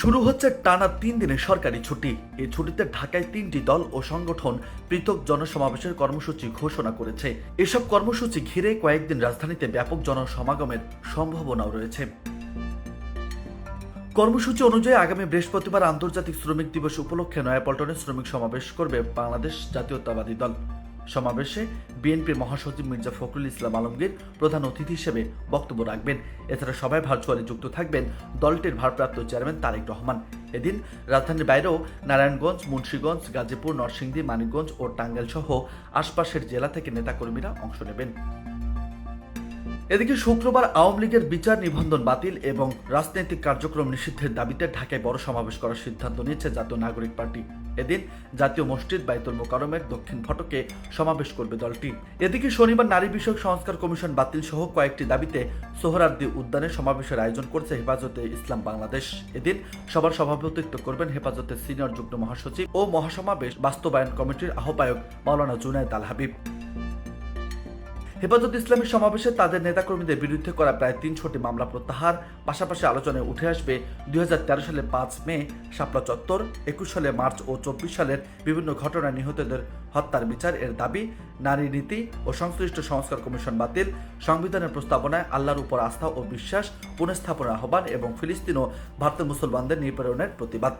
শুরু হচ্ছে টানা তিন দিনের সরকারি ছুটি। এই ছুটিতে ঢাকায় তিনটি দল ও সংগঠন পৃথক জনসমাবেশের কর্মসূচি ঘোষণা করেছে। এসব কর্মসূচি ঘিরে কয়েকদিন রাজধানীতে ব্যাপক জনসমাগমের সম্ভাবনাও রয়েছে। কর্মসূচি অনুযায়ী আগামী বৃহস্পতিবার আন্তর্জাতিক শ্রমিক দিবস উপলক্ষে নয়াপল্টনে শ্রমিক সমাবেশ করবে বাংলাদেশ জাতীয়তাবাদী দল। সমাবেশে বিএনপির মহাসচিব মির্জা ফখরুল ইসলাম আলমগীর প্রধান অতিথি হিসেবে বক্তব্য রাখবেন। এছাড়া সবাই ভার্চুয়ালি যুক্ত থাকবেন দলটির ভারপ্রাপ্ত চেয়ারম্যান তারেক রহমান। এদিন রাজধানীর বাইরেও নারায়ণগঞ্জ, মুন্সীগঞ্জ, গাজীপুর, নরসিংদী, মানিকগঞ্জ ও টাঙ্গাইল সহ আশপাশের জেলা থেকে নেতাকর্মীরা অংশ নেবেন। এদিকে শুক্রবার আওয়ামী লীগের বিচার নিবন্ধন বাতিল এবং রাজনৈতিক কার্যক্রম নিষিদ্ধের দাবিতে ঢাকায় বড় সমাবেশ করার সিদ্ধান্ত নিয়েছে জাতীয় নাগরিক পার্টি। এদিন জাতীয় মসজিদ বাইতুল মোকারমের দক্ষিণ ফটকে সমাবেশ করবে দলটি। এদিকে শনিবার নারী বিষয়ক সংস্কার কমিশন বাতিল সহ কয়েকটি দাবিতে সোহরার্দি উদ্যানে সমাবেশের আয়োজন করছে হেফাজতে ইসলাম বাংলাদেশ। এদিন সবার সভাপতিত্ব করবেন হেফাজতের সিনিয়র যুগ্ম মহাসচিব ও মহাসমাবেশ বাস্তবায়ন কমিটির আহ্বায়ক মাওলানা জুনায়দ আল হাবিব। হেফাজত ইসলামী সমাবেশে তাদের নেতাকর্মীদের বিরুদ্ধে করা প্রায় তিনশোটি মামলা প্রত্যাহার। পাশাপাশি আলোচনায় উঠে আসবে দুই হাজার তেরো সালে পাঁচ মে শাপলা চত্বর, একুশ সালে মার্চ ও চব্বিশ সালের বিভিন্ন ঘটনায় নিহতদের হত্যার বিচার এর দাবি। নারী নীতি ও সংশ্লিষ্ট সংস্কার কমিশন বাতিল। সংবিধানের প্রস্তাবনায় আল্লাহর উপর আস্থা ও বিশ্বাস, পুনঃস্থাপনের আহ্বান এবং ফিলিস্তিন ও ভারতের মুসলমানদের নিপীড়নের প্রতিবাদ।